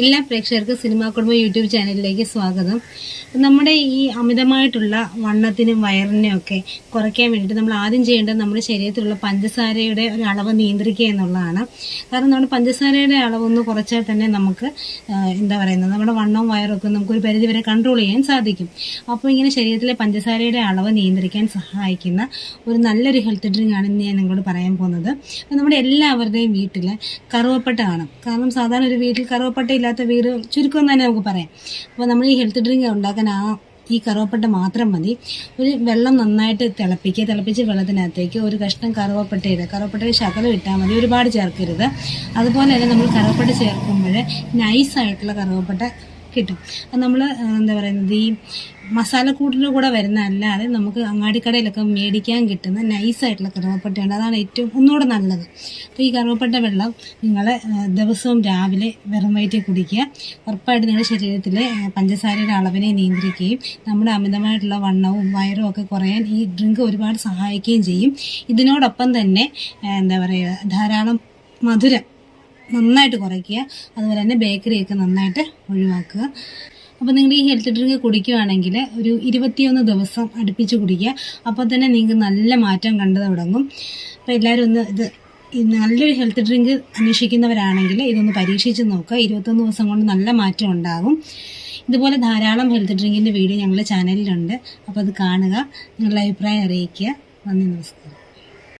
എല്ലാ പ്രേക്ഷകർക്കും സിനിമാ കുടുംബ യൂട്യൂബ് ചാനലിലേക്ക് സ്വാഗതം. നമ്മുടെ ഈ അമിതമായിട്ടുള്ള വണ്ണത്തിനും വയറിനെയും ഒക്കെ കുറയ്ക്കാൻ വേണ്ടിയിട്ട് നമ്മൾ ആദ്യം ചെയ്യേണ്ടത് നമ്മുടെ ശരീരത്തിലുള്ള പഞ്ചസാരയുടെ ഒരു അളവ് നിയന്ത്രിക്കുക എന്നുള്ളതാണ്. കാരണം നമ്മുടെ പഞ്ചസാരയുടെ അളവൊന്ന് കുറച്ചാൽ തന്നെ നമുക്ക് എന്താ പറയുന്നത് നമ്മുടെ വണ്ണവും വയറൊക്കെ നമുക്കൊരു പരിധി വരെ കൺട്രോൾ ചെയ്യാൻ സാധിക്കും. അപ്പോൾ ഇങ്ങനെ ശരീരത്തിലെ പഞ്ചസാരയുടെ അളവ് നിയന്ത്രിക്കാൻ സഹായിക്കുന്ന ഒരു നല്ലൊരു ഹെൽത്ത് ഡ്രിങ്ക് ആണ് ഇന്ന് ഞാൻ നിങ്ങളോട് പറയാൻ പോകുന്നത്. നമ്മുടെ എല്ലാവരുടെയും വീട്ടിൽ കറുവപ്പട്ട കാണും. കാരണം സാധാരണ ഒരു വീട്ടിൽ കറുവപ്പട്ട ഇല്ലാത്ത വീട് ചുരുക്കം എന്ന് തന്നെ നമുക്ക് പറയാം. അപ്പോൾ നമ്മൾ ഈ ഹെൽത്ത് ഡ്രിങ്ക് ഉണ്ടാക്കാൻ ആ ഈ കറുവപ്പട്ട മാത്രം മതി. ഒരു വെള്ളം നന്നായിട്ട് തിളപ്പിക്കുക. തിളപ്പിച്ച് വെള്ളത്തിനകത്തേക്ക് ഒരു കഷ്ണം കറുവപ്പട്ട ഇടുക. കറുവപ്പട്ട ശകലം ഇട്ടാൽ മതി. ഒരുപാട് ചേർക്കരുത്. അതുപോലെ തന്നെ നമ്മൾ കറുവപ്പട്ട ചേർക്കുമ്പോൾ നൈസായിട്ടുള്ള കറുവപ്പട്ട കിട്ടും. അത് നമ്മൾ എന്താ പറയുന്നത് ഈ മസാലക്കൂട്ടിന്റെ കൂടെ വരുന്ന അല്ലാതെ നമുക്ക് അങ്ങാടിക്കടയിലൊക്കെ മേടിക്കാൻ കിട്ടുന്ന നൈസായിട്ടുള്ള കറുവപ്പട്ടയുണ്ട് അതാണ് ഏറ്റവും ഒന്നുകൂടെ നല്ലത്. അപ്പോൾ ഈ കറുവപ്പട്ട വെള്ളം നിങ്ങൾ ദിവസവും രാവിലെ വെറും വയറ്റിൽ കുടിക്കുക. ഉറപ്പായിട്ട് നിങ്ങളുടെ ശരീരത്തിലെ പഞ്ചസാരയുടെ അളവിനെ നിയന്ത്രിക്കുകയും നമ്മുടെ അമിതമായിട്ടുള്ള വണ്ണവും വയറും ഒക്കെ കുറയാൻ ഈ ഡ്രിങ്ക് ഒരുപാട് സഹായിക്കുകയും ചെയ്യും. ഇതിനോടൊപ്പം തന്നെ എന്താ പറയുക ധാരാളം മധുരം നന്നായിട്ട് കുറയ്ക്കുക. അതുപോലെ തന്നെ ബേക്കറിയൊക്കെ നന്നായിട്ട് ഒഴിവാക്കുക. അപ്പോൾ നിങ്ങൾ ഈ ഹെൽത്ത് ഡ്രിങ്ക് കുടിക്കുകയാണെങ്കിൽ ഒരു ഇരുപത്തിയൊന്ന് ദിവസം അടുപ്പിച്ച് കുടിക്കുക. അപ്പോൾ തന്നെ നിങ്ങൾക്ക് നല്ല മാറ്റം കണ്ടു തുടങ്ങും. അപ്പോൾ എല്ലാവരും ഒന്ന് ഇത് നല്ലൊരു ഹെൽത്ത് ഡ്രിങ്ക് അന്വേഷിക്കുന്നവരാണെങ്കിൽ ഇതൊന്ന് പരീക്ഷിച്ച് നോക്കുക. ഇരുപത്തൊന്ന് ദിവസം കൊണ്ട് നല്ല മാറ്റം ഉണ്ടാകും. ഇതുപോലെ ധാരാളം ഹെൽത്ത് ഡ്രിങ്കിന്റെ വീഡിയോ ഞങ്ങളുടെ ചാനലിലുണ്ട് അപ്പോൾ അത് കാണുക. നിങ്ങളുടെ അഭിപ്രായം അറിയിക്കുക. നന്ദി നമസ്കാരം.